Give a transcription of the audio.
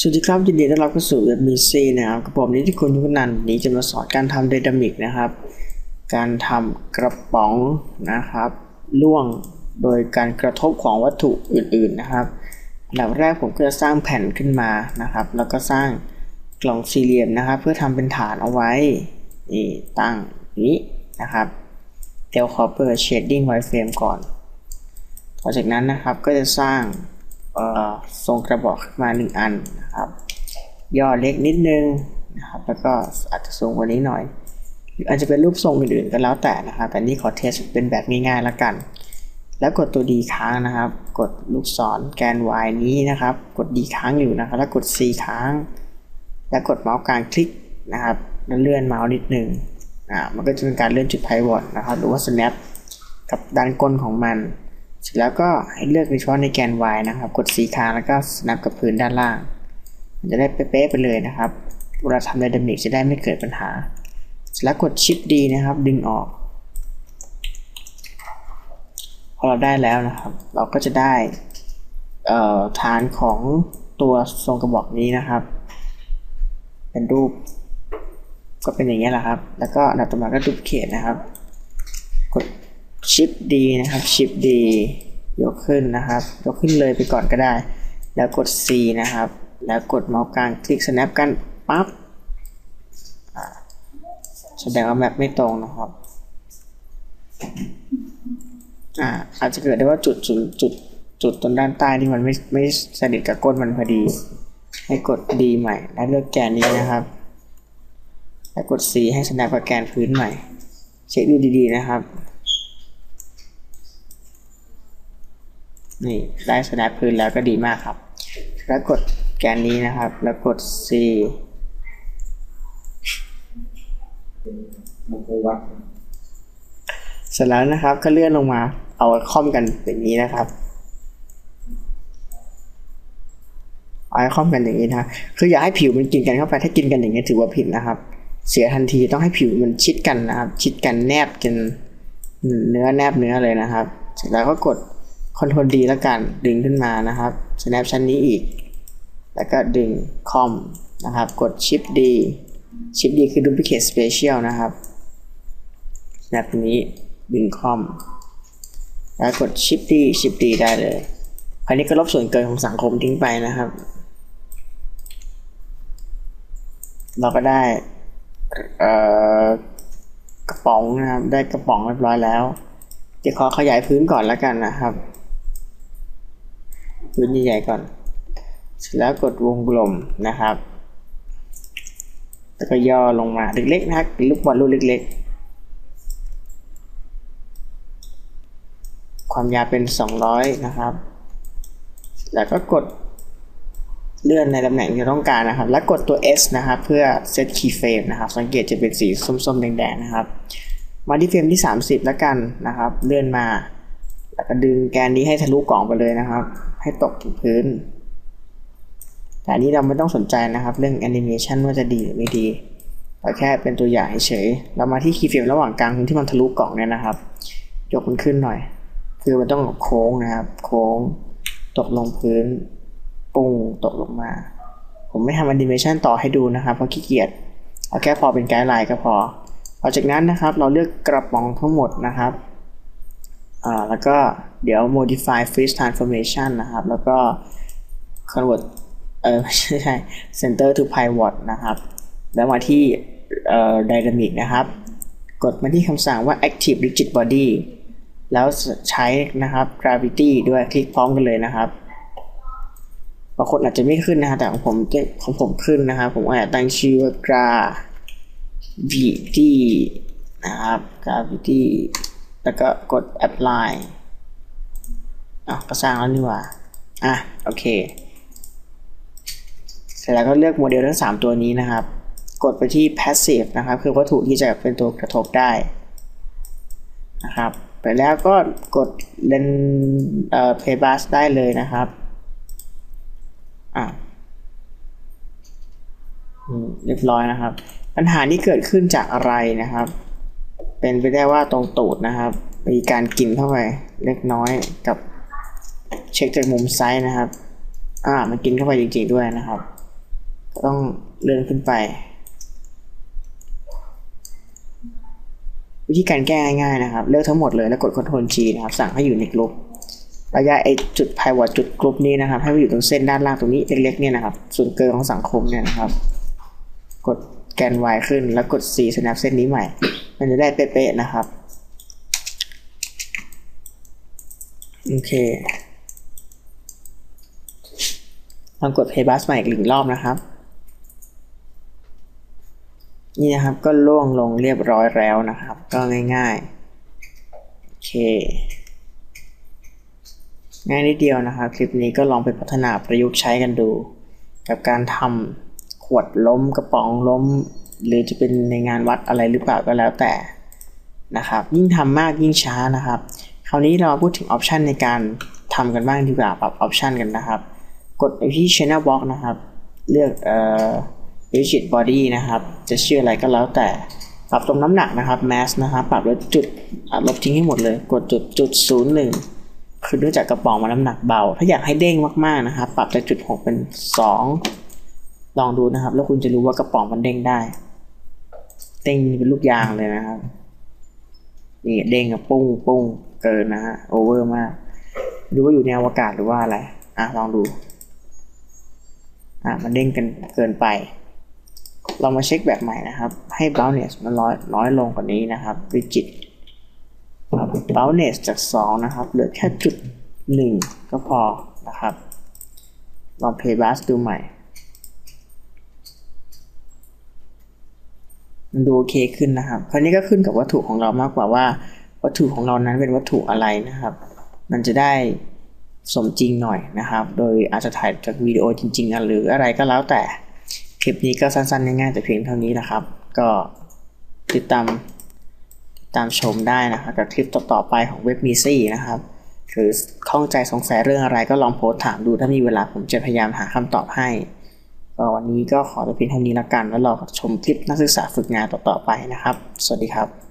สวัสดีครับยินดีต้อนรับเข้าสู่เว็บมีซีนะครับกับผมนิติคุณยุคนันนันนี้จะมาสอนการทำไดนามิกนะครับ การทำกระป๋องนะครับล่วงโดยการกระทบของวัตถุอื่นๆนะครับอันดับแรกผมก็จะสร้างแผ่นขึ้นมานะครับ แล้วก็สร้างกล่องสี่เหลี่ยมนะครับ เพื่อทำเป็นฐานเอาไว้นี่ตั้งนี้นะครับเดี๋ยวขอเปิด shading wireframe ก่อน ต่อจากนั้นนะครับก็จะสร้าง ทรงกระบอกขึ้นมาหนึ่งอันนะครับ ย่อเล็กนิดนึงนะครับ แล้วก็อาจจะสูงกว่านี้หน่อย หรืออาจจะเป็นรูปทรงอื่นๆก็แล้วแต่นะครับ แต่นี่ขอเทสเป็นแบบง่ายๆแล้วกัน แล้วกดตัว D ค้างนะครับ กดลูกศรแกน Y นี้นะครับ กด D ค้างอยู่นะครับ แล้วกด C ค้าง แล้วกดเมาส์กลางคลิกนะครับ แล้วเลื่อนเมาส์นิดนึงอ่า มันก็จะเป็นการเลื่อนจุดไพวอตนะครับ หรือว่า snap กับด้านก้นของมัน เสร็จแล้วก็ให้เลือกในช้อนในแกน Y นะครับ กด C ค้างแล้วก็ snap กับพื้นด้านล่างมันจะได้เป๊ะๆไปเลยนะครับเวลาทำไดนามิกจะได้ไม่เกิดปัญหา แล้วกด Shift D นะครับ ดึงออก พอเราได้แล้วนะครับ เราก็จะได้ฐานของตัวทรงกระบอกนี้นะครับ เป็นรูป ก็เป็นอย่างนี้แหละครับ แล้วก็อันดับต่อมาก็ดูเขตนะครับ ด Shift D นะครับ Shift D ยกขึ้นนะครับ ยกขึ้นเลยไปก่อนก็ได้ แล้วกด C นะครับ แล้วกดเมาส์กลางคลิก snap กันปั๊บแสดงว่าแมปไม่ตรงนะครับอ่าอาจจะเกิดได้ว่าจุดจุดจุดจุดตรงด้านใต้นี่มันไม่ไม่สนิทกับก้นมันพอดี ให้กด D ใหม่ แล้วเลือกแกนนี้นะครับ แล้วกด C ให้ snap กับแกนพื้นใหม่ เช็คดูดีๆนะครับ นี่ได้ snap พื้นแล้วก็ดีมากครับ แล้วกดแกนนี้นะครับ แล้วกด C มันเคยวัดเสร็จแล้วนะครับก็เลื่อนลงมา เอาคอมกันอย่างนี้นะครับเอาให้คอมกันอย่างนี้นะคืออย่าให้ผิวมันกินกันเข้าไป ถ้ากินกันอย่างนี้ถือว่าผิดนะครับ เสียทันทีต้องให้ผิวมันชิดกันนะครับ ชิดกันแนบจนเนื้อแนบเนื้อเลยนะครับ เสร็จแล้วก็กด Ctrl D แล้วกันดึงขึ้นมานะครับ snap ชั้นนี้อีก แล้วก็ดึงคอมนะครับ กด Shift D Shift D คือ Duplicate Spatial นะครับ snap นี้ดึงคอม แล้วกด Shift D Shift D ได้เลยคราวนี้ก็ลบส่วนเกินของสังคมทิ้งไปนะครับ เราก็ได้กระป๋องนะครับ ได้กระป๋องเรียบร้อยแล้วเดี๋ยวขอขยายพื้นก่อนแล้วกันนะครับ พื้นใหญ่ๆก่อน เสร็จแล้วกดวงกลมนะครับ แล้วก็ย่อลงมาเล็กๆนะครับเป็นลูกบอลลูกเล็ก ๆ ความยาวเป็น 200 นะครับ แล้วก็กดเลื่อนในตำแหน่งที่ต้องการนะครับ แล้วกดตัว S นะครับ เพื่อ set keyframe นะครับ สังเกตจะเป็นสีส้มๆ แดงๆ นะครับ มาที่เฟรมที่ 30 แล้วกันนะครับ เลื่อนมา แล้วก็ดึงแกนนี้ให้ทะลุกล่องไปเลยนะครับ ให้ตกถึงพื้น แต่อันนี้เราไม่ต้องสนใจนะครับ เรื่องแอนิเมชันว่าจะดีหรือไม่ดีเราแค่เป็นตัวอย่างเฉย เรามาที่คีย์เฟรมระหว่างกลางที่มันทะลุกล่องเนี่ยนะครับ ยกมันขึ้นหน่อย คือมันต้องโค้งนะครับ โค้ง ตกลงพื้น ปุ้งตกลงมา ผมไม่ทำแอนิเมชันต่อให้ดูนะครับเพราะขี้เกียจ เอาแค่พอเป็นไกด์ไลน์ก็พอ หลังจากนั้นนะครับ เราเลือกกระป๋องทั้งหมดนะครับ อ่าแล้วก็เดี๋ยว modify freeze transformation นะครับ แล้วก็ convert เออไม่ใช่ center to pivot นะครับ แล้วมาที่เอ่อ dynamic นะครับ กดมาที่คำสั่งว่า active rigid body แล้วใช้นะครับ gravity ด้วยคลิกพร้อมกันเลยนะครับบางคนอาจจะไม่ขึ้นนะครับแต่ของผมจะของผมขึ้นนะครับ ผมอาจจะตั้งชื่อว่า gravity นะครับ gravity แล้วก็กด apply อะก็สร้างแล้วนี่ว่าอะโอเค เสร็จแล้วก็เลือกโมเดลทั้ง 3 ตัวนี้นะครับ กดไปที่ passive นะครับ คือวัตถุที่จะเป็นตัวกระทบได้นะครับไปแล้วก็กดเลนเอ่อ play bus ได้เลยนะครับอะเรียบร้อยนะครับ ปัญหานี้เกิดขึ้นจากอะไรนะครับ เป็นไปได้ว่าตรงตูดนะครับ มีการกินเข้าไปเล็กน้อยกับเช็คจากมุมซ้ายนะครับ อ่า มันกินเข้าไปจริงๆด้วยนะครับ ต้องเลื่อนขึ้นไป วิธีการแก้ง่ายๆนะครับ เลือกทั้งหมดเลยแล้วกด Ctrl G นะครับ สั่งให้อยู่ในกลุ่มระยะไอจุด pivot จุดกลุ่มนี้นะครับ ให้ไปอยู่ตรงเส้นด้านล่างตรงนี้เล็กๆเนี่ยนะครับ ส่วนเกินของสังคมเนี่ยนะครับ กด แกน Y ขึ้นแล้วกด C snap เส้นนี้ใหม่ มันจะได้เป๊ะๆนะครับ โอเคลองกด Play Bus ใหม่อีกหนึ่งรอบนะครับ นี่นะครับก็ล่วงลงเรียบร้อยแล้วนะครับ ก็ง่ายๆ โอเค ง่ายนิดเดียวนะครับ คลิปนี้ก็ลองไปพัฒนาประยุกต์ใช้กันดู กับการทำ วดล้มกระป๋องล้ม หรือจะเป็นในงานวัดอะไรหรือเปล่าก็แล้วแต่นะครับ ยิ่งทำมากยิ่งช้านะครับ คราวนี้เราพูดถึงออปชันในการทำกันบ้างดีกว่าปรับออปชันกันนะครับ กดไปที่ Channel Box นะครับ เลือกเอ่อ Rigid Body นะครับ จะชื่ออะไรก็แล้วแต่ ปรับตรงน้ำหนักนะครับ Mass นะครับ ปรับลดจุดลบทิ้งให้หมดเลย กดจุดจุดศูนย์หนึ่งคือเนื่องจากกระป๋องมันน้ำหนักเบา ถ้าอยากให้เด้งมากๆนะครับ ปรับจากจุดหกเป็นสอง ลองดูนะครับ แล้วคุณจะรู้ว่ากระป๋องมันเด้งได้เด้งเป็นลูกยางเลยนะครับนี่เด้งกับปุ้งปุ้งเกินนะฮะโอเวอร์มากดูว่าอยู่ในอวกาศหรือว่าอะไรอะลองดูอะมันเด้งกันเกินไป เรามาเช็คแบบใหม่นะครับ ให้ bounce มันน้อยน้อยลงกว่านี้นะครับ rigid bounce จาก 2 นะครับ เหลือแค่จุด 1 ก็พอนะครับ ลอง play bass ดูใหม่ มันดูโอเคขึ้นนะครับ คราวนี้ก็ขึ้นกับวัตถุของเรามากกว่าว่า วัตถุของเรานั้นเป็นวัตถุอะไรนะครับ มันจะได้สมจริงหน่อยนะครับ โดยอาจจะถ่ายจากวิดีโอจริงๆหรืออะไรก็แล้วแต่ คลิปนี้ก็สั้นๆง่ายๆแต่เพียงเท่านี้นะครับ ก็ติดตามติดตามชมได้นะครับกับคลิปต่อๆไปของเว็บมีซี่นะครับหรือข้องใจสงสัยเรื่องอะไรก็ลองโพสต์ถามดูถ้ามีเวลาผมจะพยายามหาคำตอบให้ ก็วันนี้ก็ขอแต่เพียงเท่านี้ละกัน แล้วเราชมคลิปนักศึกษาฝึกงานต่อๆไปนะครับ สวัสดีครับ